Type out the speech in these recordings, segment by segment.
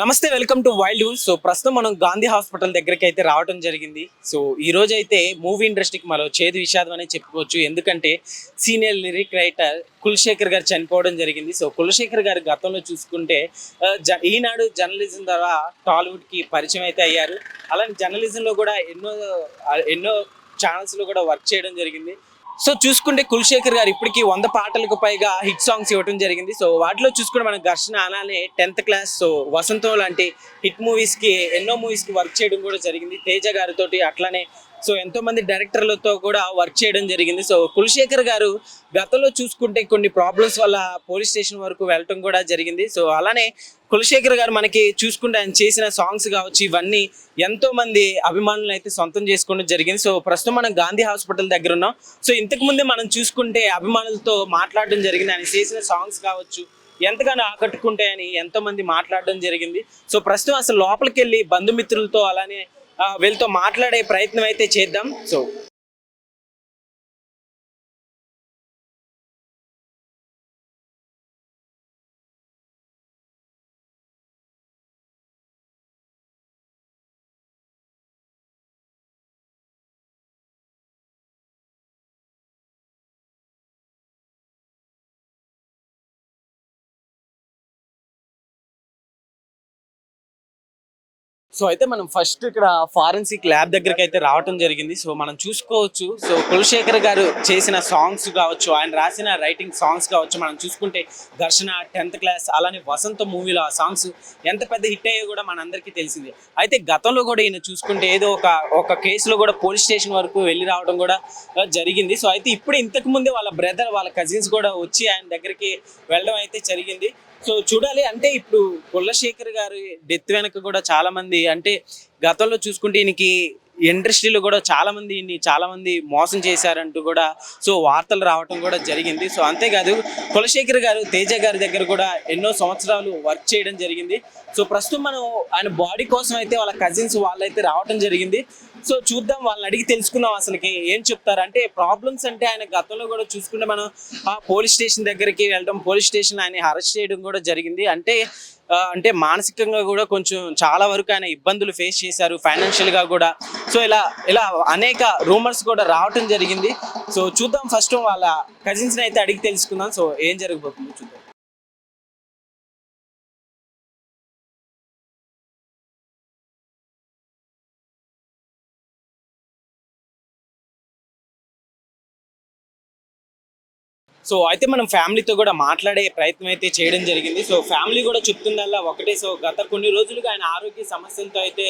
నమస్తే welcome to wild so ప్రస్తుతం మనం గాంధీ హాస్పిటల్ దగ్గరికి అయితే రావడం జరిగింది. సో ఈ రోజు అయితే మూవీ ఇండస్ట్రీకి మరో చేదు విషాదం అనే చెప్పుకోవచ్చు. ఎందుకంటే సీనియర్ లిరిక్ రైటర్ కులశేఖర్ గారు చనిపోవడం జరిగింది. సో కులశేఖర్ గారు గతంలో చూసుకుంటే ఈనాడు జర్నలిజం ద్వారా టాలీవుడ్కి పరిచయం అయితే అయ్యారు. అలానే జర్నలిజంలో కూడా ఎన్నో ఎన్నో ఛానల్స్లో కూడా వర్క్ చేయడం జరిగింది. సో చూసుకుంటే కుల్శేఖర్ గారు ఇప్పటికి వంద పాటలకు పైగా హిట్ సాంగ్స్ ఇవ్వడం జరిగింది. సో వాటిలో చూసుకుంటే మనం ఘర్షణ అలానే టెన్త్ క్లాస్ సో వసంతం లాంటి హిట్ మూవీస్కి ఎన్నో మూవీస్కి వర్క్ చేయడం కూడా జరిగింది. తేజ గారితో అట్లానే సో ఎంతోమంది డైరెక్టర్లతో కూడా వర్క్ చేయడం జరిగింది. సో కులశేఖర్ గారు గతంలో చూసుకుంటే కొన్ని ప్రాబ్లమ్స్ వల్ల పోలీస్ స్టేషన్ వరకు వెళ్ళటం కూడా జరిగింది. సో అలానే కులశేఖర్ గారు మనకి చూసుకుంటే ఆయన చేసిన సాంగ్స్ కావచ్చు ఇవన్నీ ఎంతోమంది అభిమానులను అయితే సొంతం చేసుకోవడం జరిగింది. సో ప్రస్తుతం మనం గాంధీ హాస్పిటల్ దగ్గర ఉన్నాం. సో ఇంతకుముందే మనం చూసుకుంటే అభిమానులతో మాట్లాడడం జరిగింది. ఆయన చేసిన సాంగ్స్ కావచ్చు ఎంతగానో ఆకట్టుకుంటాయని ఎంతోమంది మాట్లాడడం జరిగింది. సో ప్రస్తుతం అసలు లోపలికి వెళ్ళి బంధుమిత్రులతో అలానే వీళ్ళతో మాట్లాడే ప్రయత్నం అయితే చేద్దాం. సో సో అయితే మనం ఫస్ట్ ఇక్కడ ఫారెన్సిక్ ల్యాబ్ దగ్గరికి అయితే రావటం జరిగింది. సో మనం చూసుకోవచ్చు. సో కులశేఖర్ గారు చేసిన సాంగ్స్ కావచ్చు ఆయన రాసిన రైటింగ్ సాంగ్స్ కావచ్చు మనం చూసుకుంటే దర్శన టెన్త్ క్లాస్ అలానే వసంత మూవీలో ఆ సాంగ్స్ ఎంత పెద్ద హిట్ అయ్యో కూడా మనందరికీ తెలిసింది. అయితే గతంలో కూడా ఈయన చూసుకుంటే ఏదో ఒక ఒక కేసులో కూడా పోలీస్ స్టేషన్ వరకు వెళ్ళి రావడం కూడా జరిగింది. సో అయితే ఇప్పుడు ఇంతకు ముందే వాళ్ళ బ్రదర్ వాళ్ళ కజిన్స్ కూడా వచ్చి ఆయన దగ్గరికి వెళ్ళడం అయితే జరిగింది. సో చూడాలి. అంటే ఇప్పుడు కులశేఖర్ గారి డెత్ వెనక కూడా చాలా మంది అంటే గతంలో చూసుకుంటే ఈయనకి ఇండస్ట్రీలో కూడా చాలా మంది చాలా మంది మోసం చేశారంటూ కూడా సో వార్తలు రావటం కూడా జరిగింది. సో అంతేకాదు కులశేఖర్ గారు తేజ గారి దగ్గర కూడా ఎన్నో సంవత్సరాలు వర్క్ చేయడం జరిగింది. సో ప్రస్తుతం మనం ఆయన బాడీ కోసం అయితే వాళ్ళ కజిన్స్ వాళ్ళైతే రావటం జరిగింది. సో చూద్దాం వాళ్ళని అడిగి తెలుసుకుందాం అసలుకి ఏం చెప్తారు. అంటే ప్రాబ్లమ్స్ అంటే ఆయన గతంలో కూడా చూసుకుంటే మనం ఆ పోలీస్ స్టేషన్ దగ్గరికి వెళ్ళడం పోలీస్ స్టేషన్ ఆయన అరెస్ట్ చేయడం కూడా జరిగింది. అంటే అంటే మానసికంగా కూడా కొంచెం చాలా వరకు ఆయన ఇబ్బందులు ఫేస్ చేశారు ఫైనాన్షియల్గా కూడా. సో ఇలా ఇలా అనేక రూమర్స్ కూడా రావటం జరిగింది. సో చూద్దాం ఫస్ట్ వాళ్ళ కజిన్స్ని అయితే అడిగి తెలుసుకుందాం. సో ఏం జరగబోతుందో చూద్దాం. సో అయితే మనం ఫ్యామిలీతో కూడా మాట్లాడే ప్రయత్నం అయితే చేయడం జరిగింది. సో ఫ్యామిలీ కూడా చెప్తుందల్లా ఒకటే. సో గత కొన్ని రోజులుగా ఆయన ఆరోగ్య సమస్యలతో అయితే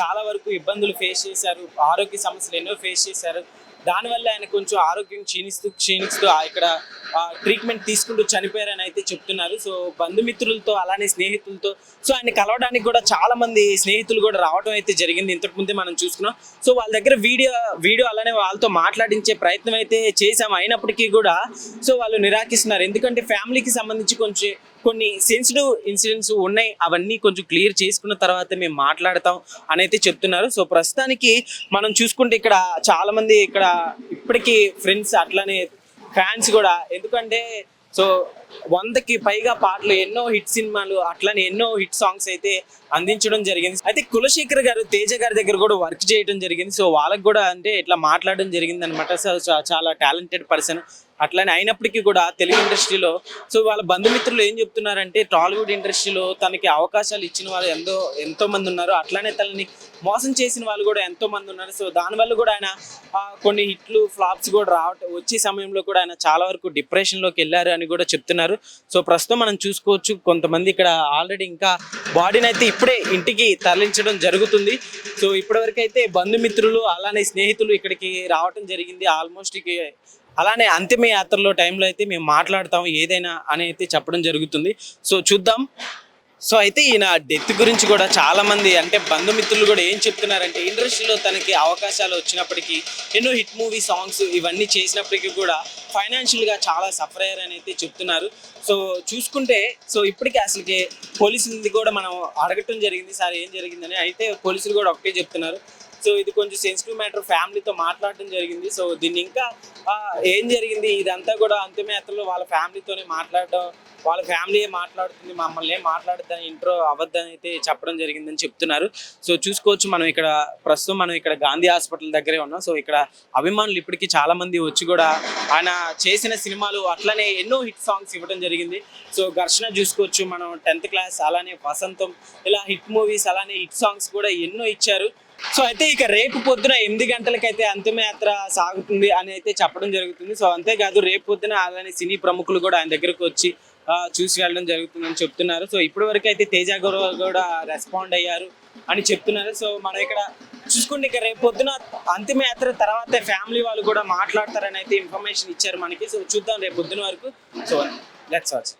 చాలా వరకు ఇబ్బందులు ఫేస్ చేశారు. ఆరోగ్య సమస్యలు ఎన్నో ఫేస్ చేశారు. దానివల్ల ఆయన కొంచెం ఆరోగ్యం క్షీణిస్తూ క్షీణిస్తూ ఆ ఇక్కడ ట్రీట్మెంట్ తీసుకుంటూ చనిపోయారని అయితే చెప్తున్నారు. సో బంధుమిత్రులతో అలానే స్నేహితులతో సో ఆయన కలవడానికి కూడా చాలా మంది స్నేహితులు కూడా రావడం అయితే జరిగింది. ఇంతకు ముందే మనం చూసుకున్నాం. సో వాళ్ళ దగ్గర వీడియో వీడియో అలానే వాళ్ళతో మాట్లాడించే ప్రయత్నం అయితే చేసాం అయినప్పటికీ కూడా సో వాళ్ళు నిరాకరిస్తున్నారు. ఎందుకంటే ఫ్యామిలీకి సంబంధించి కొంచెం కొన్ని సెన్సిటివ్ ఇన్సిడెంట్స్ ఉన్నాయి. అవన్నీ కొంచెం క్లియర్ చేసుకున్న తర్వాత మేము మాట్లాడతాం అని అయితే చెప్తున్నారు. సో ప్రస్తుతానికి మనం చూసుకుంటే ఇక్కడ చాలా మంది ఇక్కడ ఇప్పటికీ ఫ్రెండ్స్ అట్లానే ఫ్యాన్స్ కూడా. ఎందుకంటే సో వందకి పైగా పాటలు ఎన్నో హిట్ సినిమాలు అట్లానే ఎన్నో హిట్ సాంగ్స్ అయితే అందించడం జరిగింది. అయితే కులశేఖర్ గారు తేజ గారి దగ్గర కూడా వర్క్ చేయడం జరిగింది. సో వాళ్ళకి కూడా అంటే ఇట్లా మాట్లాడడం జరిగింది అనమాట సో చాలా టాలెంటెడ్ పర్సన్. అట్లానే అయినప్పటికీ కూడా తెలుగు ఇండస్ట్రీలో సో వాళ్ళ బంధుమిత్రులు ఏం చెప్తున్నారంటే టాలీవుడ్ ఇండస్ట్రీలో తనకి అవకాశాలు ఇచ్చిన వాళ్ళు ఎంతో ఎంతో మంది ఉన్నారు. అట్లానే తనని మోసం చేసిన వాళ్ళు కూడా ఎంతో మంది ఉన్నారు. సో దానివల్ల కూడా ఆయన ఆ, కొన్ని హిట్లు ఫ్లాప్స్ కూడా రావటం వచ్చే సమయంలో కూడా ఆయన చాలా వరకు డిప్రెషన్లోకి వెళ్ళారు అని కూడా చెప్తున్నారు. సో ప్రస్తుతం మనం చూసుకోవచ్చు కొంతమంది ఇక్కడ ఆల్రెడీ ఇంకా బాడీని అయితే ఇప్పుడే ఇంటికి తరలించడం జరుగుతుంది. సో ఇప్పటివరకు అయితే బంధుమిత్రులు అలానే స్నేహితులు ఇక్కడికి రావటం జరిగింది. ఆల్మోస్ట్ ఇక అలానే అంతిమ యాత్రలో టైంలో అయితే మేము మాట్లాడతాం ఏదైనా అని అయితే చెప్పడం జరుగుతుంది. సో చూద్దాం. సో అయితే ఈయన డెత్ గురించి కూడా చాలా మంది అంటే బంధుమిత్రులు కూడా ఏం చెప్తున్నారంటే ఇండస్ట్రీలో తనకి అవకాశాలు వచ్చినప్పటికీ ఎన్నో హిట్ మూవీ సాంగ్స్ ఇవన్నీ చేసినప్పటికీ కూడా ఫైనాన్షియల్గా చాలా సఫర్ అయ్యారని అయితే చెప్తున్నారు. సో చూసుకుంటే సో ఇప్పటికీ అసలుకి పోలీసులది కూడా మనం అడగటం జరిగింది సార్ ఏం జరిగిందని? అయితే పోలీసులు కూడా ఒకటే చెప్తున్నారు. సో ఇది కొంచెం సెన్సిటివ్ మ్యాటర్ ఫ్యామిలీతో మాట్లాడటం జరిగింది. సో దీన్ని ఇంకా ఏం జరిగింది? ఇదంతా కూడా అంతిమయాత్రలో వాళ్ళ ఫ్యామిలీతోనే మాట్లాడడం వాళ్ళ ఫ్యామిలీ మాట్లాడుతుంది మమ్మల్ని మాట్లాడుతుంది ఇంట్రో అవద్దని అయితే చెప్పడం జరిగిందని చెప్తున్నారు. సో చూసుకోవచ్చు మనం ఇక్కడ ప్రస్తుతం మనం ఇక్కడ గాంధీ హాస్పిటల్ దగ్గరే ఉన్నాం. సో ఇక్కడ అభిమానులు ఇప్పటికీ చాలా మంది వచ్చి కూడా ఆయన చేసిన సినిమాలు అట్లనే ఎన్నో హిట్ సాంగ్స్ ఇవ్వడం జరిగింది. సో ఘర్షణ చూసుకోవచ్చు మనం టెన్త్ క్లాస్ అలానే వసంతం ఇలా హిట్ మూవీస్ అలానే హిట్ సాంగ్స్ కూడా ఎన్నో ఇచ్చారు. సో అయితే ఇక రేపు పొద్దున ఎనిమిది గంటలకైతే అంతిమయాత్ర సాగుతుంది అని అయితే చెప్పడం జరుగుతుంది. సో అంతేకాదు రేపు పొద్దున అలానే సినీ ప్రముఖులు కూడా ఆయన దగ్గరకు వచ్చి చూసి వెళ్ళడం జరుగుతుందని చెప్తున్నారు. సో ఇప్పటి వరకు అయితే తేజ గౌరవ్ కూడా రెస్పాండ్ అయ్యారు అని చెప్తున్నారు. సో మనం ఇక్కడ చూసుకుంటే ఇక రేపు పొద్దున అంతిమయాత్ర తర్వాత ఫ్యామిలీ వాళ్ళు కూడా మాట్లాడతారని అయితే ఇన్ఫర్మేషన్ ఇచ్చారు మనకి. సో చూద్దాం రేపు పొద్దున వరకు. So let's watch.